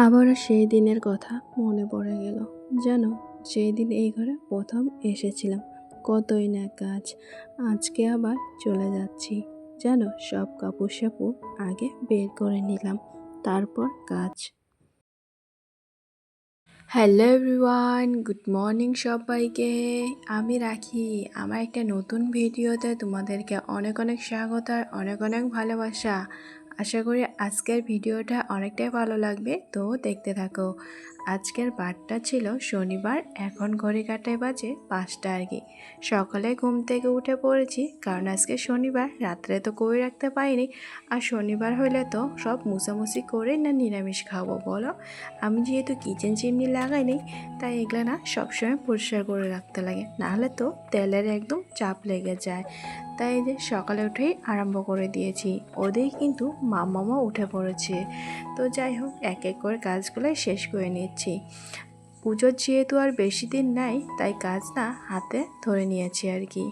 আবারও সেই দিনের কথা মনে পড়ে গেল। যেন সেই দিন এই ঘরে প্রথম এসেছিলাম, কতই না কাজ। আজকে আবার চলে যাচ্ছি। যেন সব কাপড় সাপুর আগে বের করে নিলাম, তারপর কাজ। হ্যালো এভরিওয়ান, গুড মর্নিং সবাইকে। আমি রাখি। আমার একটা নতুন ভিডিওতে তোমাদেরকে অনেক অনেক স্বাগত আর অনেক অনেক ভালোবাসা। আশা করি আজকের ভিডিওটা অনেকটাই ভালো লাগবে তো দেখতে থাকো। আজকের বারটা ছিল শনিবার, এখন ঘড়ি কাটায় বাজে পাঁচটা আর কি। সকালে ঘুম থেকে উঠে পড়েছি, কারণ আজকে শনিবার, রাত্রে তো করে রাখতে পারিনি। আর শনিবার হলে তো সব মুছামুছি করে না নিরামিষ খাব, বলো? আমি যেহেতু কিচেন চিমনি লাগাই নি তাই এগুলো না সবসময় পরিষ্কার করে রাখতে লাগে। নাহলে তো তেলের একদম চাপ লেগে যায়। তাই যে সকালে উঠেই আরম্ভ করে দিয়েছি। ওদের কিন্তু মামামা উঠে পড়েছে। তো যাই হোক, এক এক করে কাজগুলো শেষ করে নিচ্ছি পুজোর যেহেতু আর বেশি দিন নাই, তাই কাজ না হাতে ধরে নিয়েছি আর কি।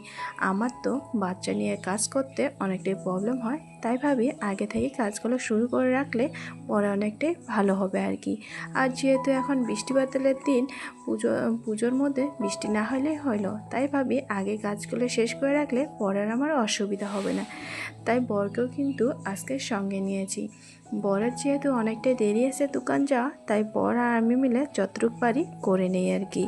আমার তো বাচ্চা নিয়ে কাজ করতে অনেকটাই প্রবলেম হয়। তাই ভাবি আগে থেকে কাজগুলো শুরু করে রাখলে পরে অনেকটাই ভালো হবে আর কি। আর যেহেতু এখন বৃষ্টি বাদলের দিন, পুজো, পুজোর মধ্যে বৃষ্টি না হলে হলো তাই ভাবি আগে কাজগুলো শেষ করে রাখলে পরে আর আমার অসুবিধা হবে না। তাই বরকেও কিন্তু আজকে সঙ্গে নিয়েছি। বরের যেহেতু অনেকটাই দেরি আছে দোকান যাওয়া, তাই বর আর আমি মিলে যতটুক পারি করে নেই আর কি।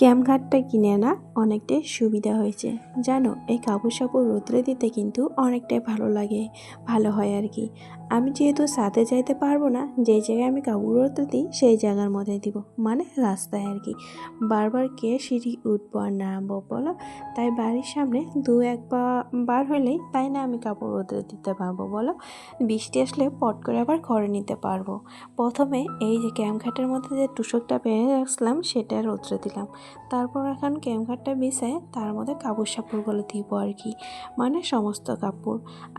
ক্যামঘাটটা কিনে আনা অনেকটাই সুবিধা হয়েছে। জানো, এই কাপড় সাপড় রোদ্রে দিতে কিন্তু অনেকটাই ভালো লাগে, ভালো হয় আর কি। আমি যেহেতু সাথে যাইতে পারব না যেই জায়গায় আমি কাপড় রোদ্রে দিই, সেই জায়গার মধ্যে দিব মানে রাস্তায় আর কি। বারবার কে সিঁড়ি উঠবো আর নামবো বলো? তাই বাড়ির সামনে দু এক বার হলেই তাই না আমি কাপড় রোদ্রে দিতে পারব বলো? বৃষ্টি আসলে পট করে আবার ঘরে নিতে পারব। প্রথমে এই যে ক্যামঘাটের মধ্যে যে টুসকটা পেরে রাখলাম সেটা রোদ্রে দিলাম। তারপর এখন ক্যামঘাটটা বিছায় তার মধ্যে কাপড় সাপড়গুলো দিব আর কি। মানে সমস্ত কাপড়।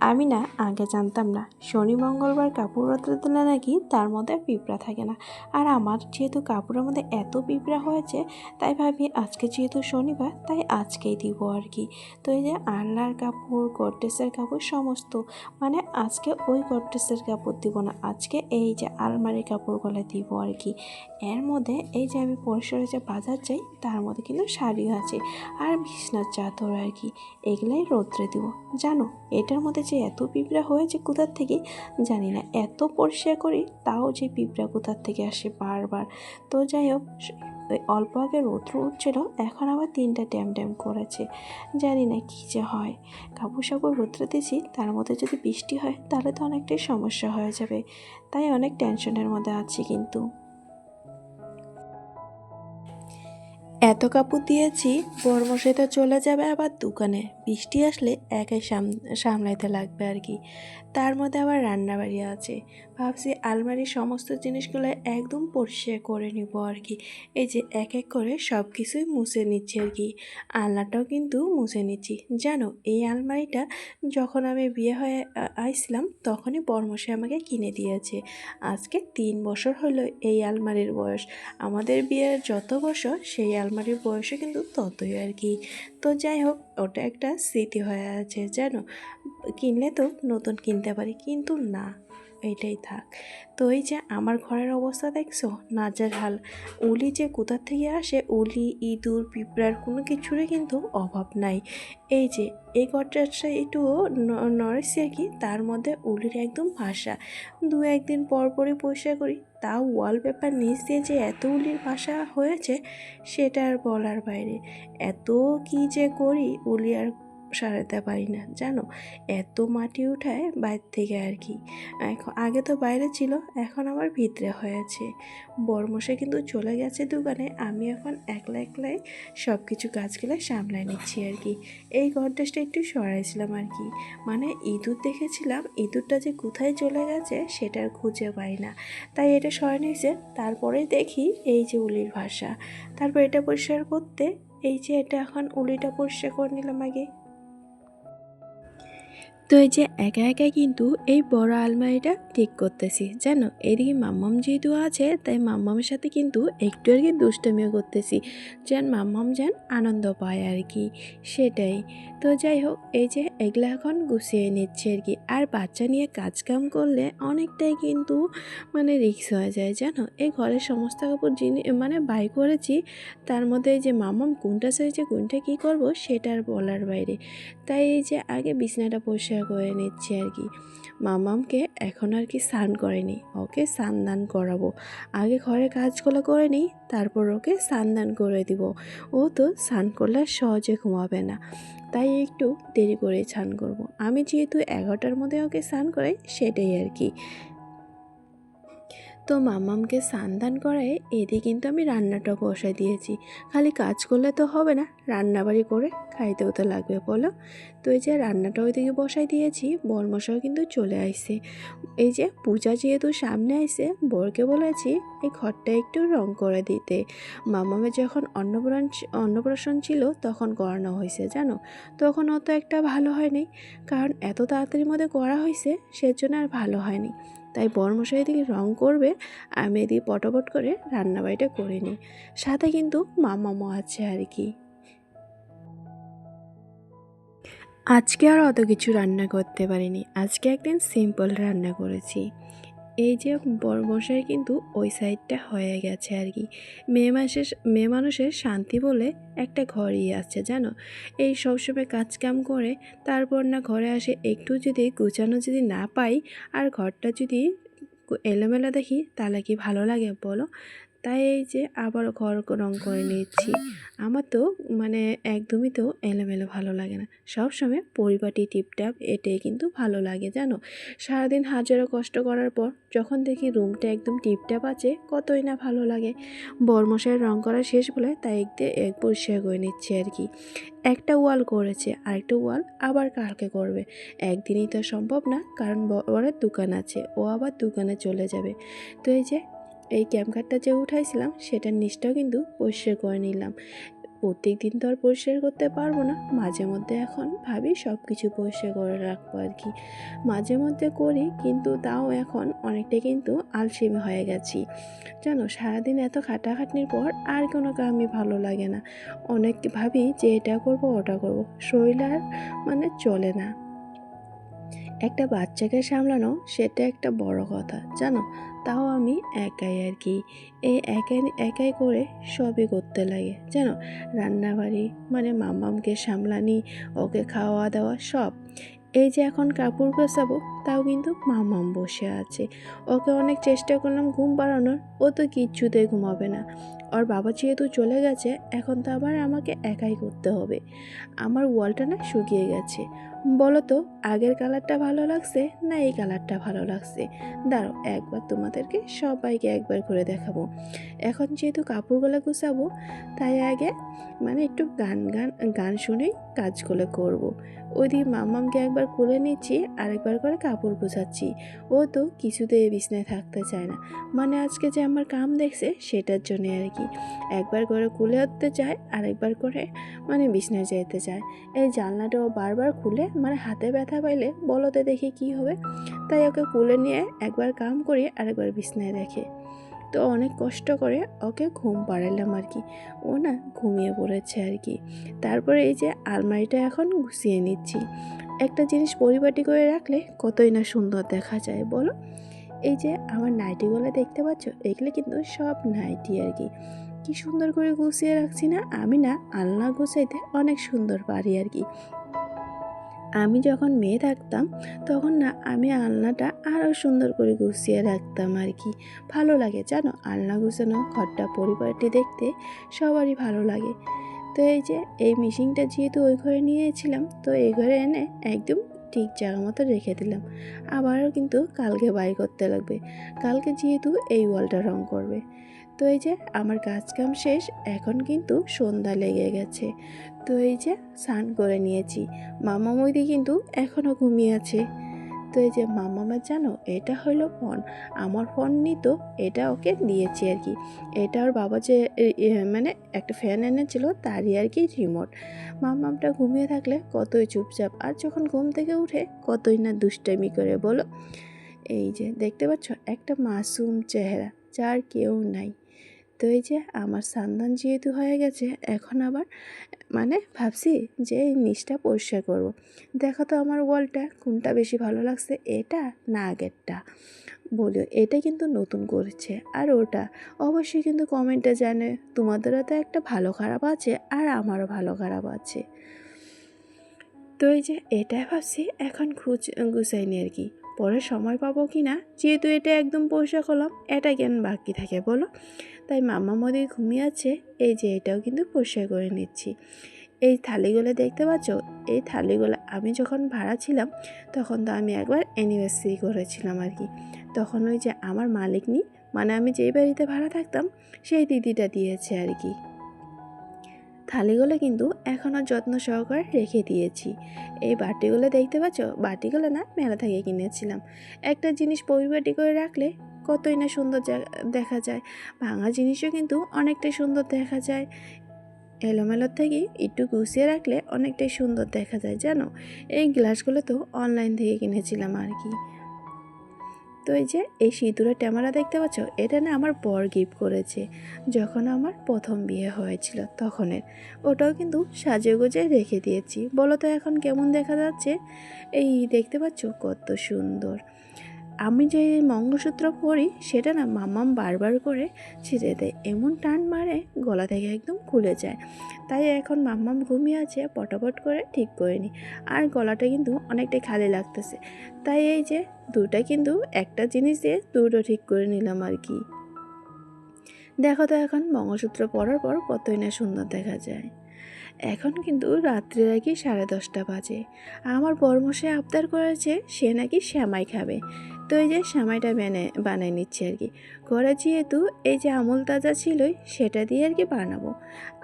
আমি না, আগে জানতাম না, শনি, মঙ্গলবার কাপড় রোদ্রে দিলে নাকি তার মধ্যে পিঁপড়া থাকে না। আর আমার যেহেতু কাপড়ের মধ্যে এত পিঁপড়া হয়েছে, তাই ভাবি আজকে যেহেতু শনিবার, তাই আজকেই দিব আর কি। তো এই যে আল্লাহর কাপড় গড্রেসের কাপড়, সমস্ত। মানে আজকে ওই গড্রেসের কাপড় দিব না, আজকে এই যে আলমারির কাপড়গুলো দিব আর কি। এর মধ্যে এই যে আমি পরিসরে যে বাজার যাই তার মধ্যে কিন্তু শাড়িও আছে আর বিছনার চাদর আর কি। এগুলাই রোদ্রে দিব। জানো, এটার মধ্যে যে এত পিঁপড়া হয়েছে কোথার থেকে জানি না। এত পরিষ্কার করি তাও যে পিঁপড়া কোথার থেকে আসে বারবার। তো যাই হোক অল্প আগে রৌদ্র উঠছিল, এখন আবার তিনটা ড্যাম ড্যাম করেছে। জানি না কী যে হয়। কাপড় সাপড় রৌদ্রে দিয়েছি তার মধ্যে যদি বৃষ্টি হয় তাহলে তো অনেকটাই সমস্যা হয়ে যাবে। তাই অনেক টেনশনের মধ্যে আছি কিন্তু। এত কাপড় দিয়েছি বরমশাই তো চলে যাবে আবার দোকানে। বৃষ্টি আসলে একাই সাম, সামলাইতে লাগবে আর কি। তার মধ্যে আবার রান্নাবাড়ি আছে। ভাবছি আলমারির সমস্ত জিনিসগুলো একদম পরিষ্কার করে নিব আর কি। এই যে এক এক করে সব কিছুই মুছে নিচ্ছি আর কি। আলনাটাও কিন্তু মুছে নিচ্ছি। জানো, এই আলমারিটা যখন আমি বিয়ে হয়ে আইছিলাম তখনই বর্মশাই আমাকে কিনে দিয়েছে। আজকে তিন বছর হলো এই আলমারির বয়স। আমাদের বিয়ের যত বছর সেই আলমারির বয়সও কিন্তু ততই আর কি। তো যাই হোক ওটা একটা স্মৃতি হয়ে আছে যেন কিনলে তো নতুন কিনতে পারি কিন্তু না। এটাই থাক। তো এই যে আমার ঘরের অবস্থা দেখছ? নাজার হাল। উলি যে কোথার থেকে আসে? উলি, ইঁদুর, পিঁপড়ার কোনো কিছুরই কিন্তু অভাব নাই। এই যে, এই ঘরটা একটু নড়েছে আর কি, তার মধ্যে উলির একদম ভাষা। দু একদিন পর পরই পরিষ্কার করি, তাও ওয়ালপেপার নিচ দিয়ে যে এত উলির ভাষা হয়েছে, সেটা আর বলার বাইরে। এত কি যে করি, উলি আর সারাতে পারি না, জানো? এত মাটি উঠায় বাইরে থেকে আর কি। এখন, আগে তো বাইরে ছিল, এখন আমার ভিতরে হয়েছে বরমশাই কিন্তু চলে গেছে দোকানে, আমি এখন একলা একলাই সব কিছু কাজগুলো সামলায় নিচ্ছি আর কি। এই গডরেজটা একটু সরাইছিলাম আর কি। মানে ইঁদুর দেখেছিলাম, ইঁদুরটা যে কোথায় চলে গেছে সেটার খুঁজে পাই না। তাই এটা সরাই নিয়েছে, তারপরে দেখি এই যে উলির ভাষা। তারপর এটা পরিষ্কার করতে, এই যে এটা এখন উলিটা পরিষ্কার করে নিলাম আগে। তো এই যে একা একা কিন্তু এই বড় আলমারিটা ঠিক করতেছি। জানো, এদিকে মাম্মাম যেহেতু আছে, তাই মাম্মামের সাথে কিন্তু একটু আর কি দুষ্টমিও করতেছি। যেন মাম্মাম যেন আনন্দ পায় আর কি, সেটাই। তো যাই হোক, এই যে এগুলো এখন গুছিয়ে নিচ্ছে আর কি। আর বাচ্চা নিয়ে কাজ কাম করলে অনেকটাই কিন্তু মানে রিক্স হয়ে যায়, জানো? এই ঘরের সমস্ত কাপড় জিনিস মানে বাই করেছি, তার মধ্যে এই যে মাম্মাম কোনটা সাইজে কোনটা কী করব, সেটা আর বলার বাইরে। তাই এই যে আগে বিছানাটা পরিষ্কার করে নিচ্ছি আর কি। মামামকে এখন আর কি স্নান করেনি, ওকে স্নান দান করাবো। আগে ঘরে কাজগুলো করে নিই, তারপর ওকে স্নান দান করে দিব। ও তো স্নান করলে সহজে ঘুমাবে না, তাই একটু দেরি করে স্নান করব। আমি যেহেতু এগারোটার মধ্যে ওকে স্নান করাই, সেটাই আর কি। তো মামামকে স্নান করায় এদিকে কিন্তু আমি রান্নাটা বসাই দিয়েছি। খালি কাজ করলে তো হবে না, রান্নাবাড়ি করে খাইতেও তো লাগবে, বলো? তো এই যে রান্নাটা ওইদিকে বসাই দিয়েছি বর বরমশাও কিন্তু চলে আসছে এই যে পূজা যেহেতু সামনে আসছে বরকে বলেছি এই ঘরটা একটু রং করে দিতে। মামামের যখন অন্নপ্রাণ অন্নপ্রাশন ছিল তখন করানো হয়েছে, জানো? তখন অত একটা ভালো হয়নি, কারণ এত তাড়াতাড়ির মধ্যে করা হয়েছে, সেজন্য আর ভালো হয়নি। তাই বরমশাই দিকে রং করবে আর মেয়েদি পটপট করে রান্নাবাড়িটা করে নিই সাথে কিন্তু মামামো আছে আর কি। আজকে আর অত কিছু রান্না করতে পারিনি। আজকে একদিন সিম্পল রান্না করেছি। এই যে বরমশাই কিন্তু ওই সাইডটা হয়ে গেছে আর কি। মেয়ে মাসের মেয়ে মানুষের শান্তি বলে একটা ঘরই আছে, জানো? এই সবসময় কাজ কাম করে, তারপর না ঘরে আসে একটু যদি গুছানো যদি না পাই, আর ঘরটা যদি এলোমেলো দেখি, তাহলে কি ভালো লাগে বলো? তাই এই যে আবার ঘর রং করে নিচ্ছি। আমার তো মানে একদমই তো এলোমেলো ভালো লাগে না। সবসময় পরিপাটি টিপটাপ এটাই কিন্তু ভালো লাগে, জানো? সারাদিন হাজারো কষ্ট করার পর যখন দেখি রুমটা একদম টিপটাপ আছে, কতই না ভালো লাগে। বরমশাই রং করা শেষ বলে তাই একদিন এক পরিষ্কার করে নিচ্ছে আর কি। একটা ওয়াল করেছে, আরেকটা ওয়াল আবার কালকে করবে। একদিনই তো সম্ভব না, কারণ বরের দোকান আছে, ও আবার দোকানে চলে যাবে। তো এই যে এই ক্যাম্প যে উঠাইছিলাম, সেটার নিচটাও কিন্তু পরিষ্কার করে নিলাম। প্রত্যেক দিন তো আর পরিষ্কার করতে পারব না। মাঝে মধ্যে এখন ভাবি সব কিছু পরিষ্কার করে রাখব আর কি। মাঝে মধ্যে করি, কিন্তু তাও এখন অনেকটা কিন্তু আলসেমি হয়ে গেছি। জানো, সারাদিন এত খাটাখাটনির পর আর কোনো কামই ভালো লাগে না। অনেক ভাবি যে এটা করব, ওটা করব। শরীর আর মানে চলে না। একটা বাচ্চাকে সামলানো সেটা একটা বড় কথা, জানো? তাও আমি একাই আর কি। এই একাই একাই করে সবই করতে লাগে, জানো? রান্নাবাড়ি মানে মামামকে সামলানি, ওকে খাওয়া দাওয়া, সব। এই যে এখন কাপড় গোছাবো, তাও কিন্তু মামাম বসে আছে। ওকে অনেক চেষ্টা করলাম ঘুম পাড়ানোর, ও তো কিচ্ছুতেই ঘুমাবে না। ওর বাবা যেহেতু চলে গেছে, এখন তো আবার আমাকে একাই করতে হবে। আমার ওয়ালটা না শুকিয়ে গেছে। বলো তো আগের কালারটা ভালো লাগছে না এই কালারটা ভালো লাগছে? দাঁড়ো একবার তোমাদেরকে সবাইকে একবার করে দেখাবো। এখন যেহেতু কাপড়গুলো গুছাবো, তাই আগে মানে একটু গান গান গান শুনেই কাজগুলো করব। ওই দিয়ে মাম্মামকে একবার খুলে নিচ্ছি, আরেকবার করে কাপড় গুছাচ্ছি। ও তো কিছুতেই বিছনায় থাকতে চায় না। মানে আজকে যে আমার কাম দেখছে, সেটার জন্য আর কি। একবার করে খুলে উঠতে চায়, আরেকবার করে মানে বিছনায় যেতে চায়। এই জানলাটাও বারবার খুলে মানে হাতে ব্যথা পাইলে বলতে দেখি কি হবে। তাই ওকে কুলে নিয়ে একবার কাম করি আরেকবার বিছনায় রেখে। তো অনেক কষ্ট করে ওকে ঘুম পাড়ালাম আর কি ও না ঘুমিয়ে পড়েছে আর কি তারপরে এই যে আলমারিটা এখন গুছিয়ে নিচ্ছি। একটা জিনিস পরিপাটি করে রাখলে কতই না সুন্দর দেখা যায় বলো? এই যে আমার নাইটিগুলো দেখতে পাচ্ছ, এগুলো কিন্তু সব নাইটি আর কি কি সুন্দর করে গুছিয়ে রাখছি না? আমি না আলনা গুছাইতে অনেক সুন্দর পারি আর কি আমি যখন মেয়ে থাকতাম, তখন না আমি আলনাটা আরও সুন্দর করে গুছিয়ে রাখতাম আর কি। ভালো লাগে, জানো? আলনা গুছানো, ঘরটা, পরিবারটি দেখতে সবারই ভালো লাগে। তো এই যে, এই মিশিংটা যেহেতু ওই ঘরে নিয়েছিলাম, তো এই ঘরে এনে একদম ঠিক জায়গা মতো রেখে দিলাম। আবারও কিন্তু কালকে বাই করতে লাগবে। কালকে যেহেতু এই ওয়ালটা রং করবে। তো এই যে আমার কাজ কাম শেষ, এখন কিন্তু সন্ধ্যা লেগে গেছে। তো এই যে স্নান করে নিয়েছি। মামা মৈদি কিন্তু এখনও ঘুমিয়ে আছে। তো এই যে মামামের জানো, এটা হলো ফোন। আমার ফোন নিত, এটা ওকে দিয়েছি আর কি। এটা ওর বাবা যে মানে একটা ফ্যান এনেছিল, তারই আর কি রিমোট। মামামটা ঘুমিয়ে থাকলে কতই চুপচাপ, আর যখন ঘুম থেকে উঠে কতই না দুষ্টামি করে, বলো? এই যে দেখতে পাচ্ছ, একটা মাসুম চেহারা, যার কেউ নাই। তো এই যে আমার সন্ধান যেহেতু হয়ে গেছে, এখন আবার মানে ভাবছি যে এই নিচটা পরিষ্কার করব। দেখো তো আমার ওয়ালটা, কোনটা বেশি ভালো লাগছে, এটা না আগেরটা? বলিও, এটা কিন্তু নতুন করেছে। আর ওটা? অবশ্যই কিন্তু কমেন্টে জানে, তোমাদেরও তো একটা ভালো খারাপ আছে, আর আমারও ভালো খারাপ আছে। তো এই যে এটাই ভাবছি, এখন গুছাইনি আর কি। পরে সময় পাবো কি না? যেহেতু এটা একদম পরিষ্কার করলাম এটা কেন বাকি থাকে বলো? তাই মামা মদি ঘুমিয়ে আছে, এই যে এটাও কিন্তু পরিষ্কার করে নিচ্ছি। এই থালিগুলো দেখতে পাচ্ছ? এই থালিগুলো আমি যখন ভাড়া ছিলাম, তখন তো আমি একবার অ্যানিভার্সারি করেছিলাম আর কি। তখন ওই যে আমার মালিক নি মানে আমি যেই বাড়িতে ভাড়া থাকতাম, সেই দিদিটা দিয়েছে আর কি। থালিগুলো কিন্তু এখনও যত্ন সহকারে রেখে দিয়েছি। এই বাটিগুলো দেখতে পাচ্ছ? বাটিগুলো না মেলা থেকে কিনেছিলাম। একটা জিনিস পরিপাটি করে রাখলে কতই না সুন্দর দেখা যায়। ভাঙা জিনিসও কিন্তু অনেকটাই সুন্দর দেখা যায়। এলোমেলোর থেকে একটু গুছিয়ে রাখলে অনেকটাই সুন্দর দেখা যায়, জানো? এই গ্লাসগুলো তো অনলাইন থেকে কিনেছিলাম আর কি। তো এই যে, এই সিঁদুরের ট্যামারা দেখতে পাচ্ছ? এটা না আমার বর গিফট করেছে। যখন আমার প্রথম বিয়ে হয়েছিল তখনের। ওটাও কিন্তু সাজে গুজে রেখে দিয়েছি। বলো তো এখন কেমন দেখা যাচ্ছে? এই দেখতে পাচ্ছ কত সুন্দর। আমি যে মঙ্গলসূত্র পরি সেটা না মাম্মাম বারবার করে ছিঁড়ে দেয়। এমন টান মারে, গলা থেকে একদম খুলে যায়। তাই এখন মাম্মাম ঘুমিয়ে আছে, পটাপট করে ঠিক করে নি। আর গলাটা কিন্তু অনেকটাই খালি লাগতেছে। তাই এই যে দুটা কিন্তু একটা জিনিস দিয়ে দুটো ঠিক করে নিলাম আর কি। দেখো তো এখন মঙ্গলসূত্র পরার পর কতই না সুন্দর দেখা যায়। এখন কিন্তু রাত্রে নাকি সাড়ে দশটা বাজে। আমার বরমশে আবদার করেছে, সে নাকি শ্যামাই খাবে। তো এই যে বেনে, বানিয়ে নিচ্ছি আর কি। ঘরে যেহেতু এই যে আমুল তাজা ছিলই, সেটা দিয়ে আর কি বানাবো।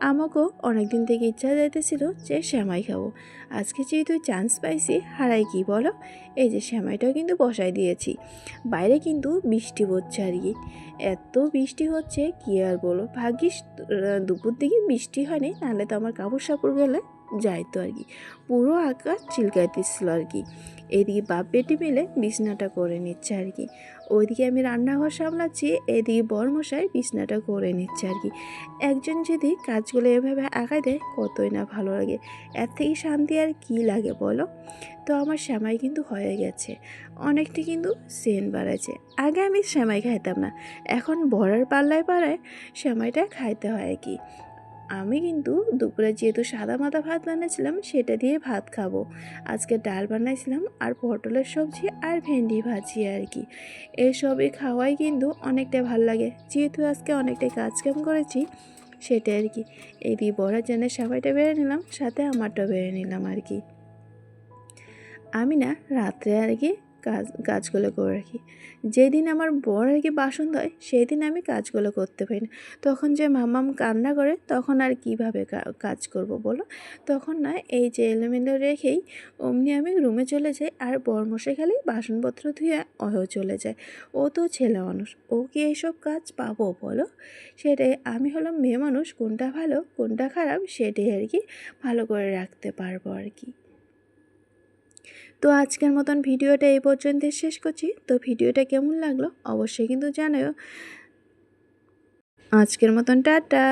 আমাকেও অনেক দিন থেকে ইচ্ছা যাইতেছিল যে শ্যামাই খাব। আজকে যেহেতু চান্স পাইছি, হারাই কি বলো? এই যে শ্যামাইটাও কিন্তু বসাই দিয়েছি। বাইরে কিন্তু বৃষ্টি পড়ছে আর কি। এত বৃষ্টি হচ্ছে, কি আর বলো? ভাগ্যিস দুপুর দিকে বৃষ্টি হয়নি, নাহলে তো আমার কাপড় সাপড় গেলে যাইতো আর কি। পুরো আকাশ চিলকাইতেছিল আর কি। এদিকে বাপ বেটি মিলে বিছনাটা করে নিচ্ছে আর কি। ওইদিকে আমি রান্নাঘর সামলাচ্ছি, এদিকে বরমশাই বিছনাটা করে নিচ্ছে আর কি। একজন যদি কাজগুলো এভাবে আগায় দেয়, কতই না ভালো লাগে। এর থেকে শান্তি আর কি লাগে বলো? তো আমার শ্যামাই কিন্তু হয়ে গেছে। অনেকটা কিন্তু সেন বাড়াচ্ছে আগে আমি শ্যামাই খাইতাম না। এখন বড়ার পাল্লায় পাড়ায় শ্যামাইটা খাইতে হয় কি। আমি কিন্তু দুপুরে যেহেতু সাদা মাথা ভাত বানিয়েছিলাম, সেটা দিয়ে ভাত খাব। আজকে ডাল বানাইছিলাম আর পটলের সবজি আর ভেন্ডি ভাজি আর কি। এসবই খাওয়াই কিন্তু অনেকটা ভালো লাগে। যেহেতু আজকে অনেকটাই কাজ কাম করেছি সেটা আর কি। এই দিয়ে বড়ার জন্য সবাইটা বেড়ে নিলাম, সাথে আমারটাও বেড়ে নিলাম আর কি। আমি না রাত্রে আর কি কাজ কাজগুলো করে রাখি। যেদিন আমার বর আর কি বাসন ধয় সেই দিন আমি কাজগুলো করতে পারি না। তখন যে মামাম কান্না করে, তখন আর কীভাবে কাজ করব বলো? তখন না, এই যে এলোমেলো রেখেই অমনি আমি রুমে চলে যাই আর বরমশাই খালি বাসনপত্র ধুয়ে অহো চলে যায়। ও তো ছেলে মানুষ ও কি এইসব কাজ পাবো বলো? সেটাই, আমি হলাম মেয়ে মানুষ, কোনটা ভালো, কোনটা খারাপ, সেটাই আর কি ভালো করে রাখতে পারব আর কি। তো আজকের মতন ভিডিওটা এই পর্যন্ত শেষ করছি। তো ভিডিওটা কেমন লাগল অবশ্যই কিন্তু জানাও আজকের মতন টাটা।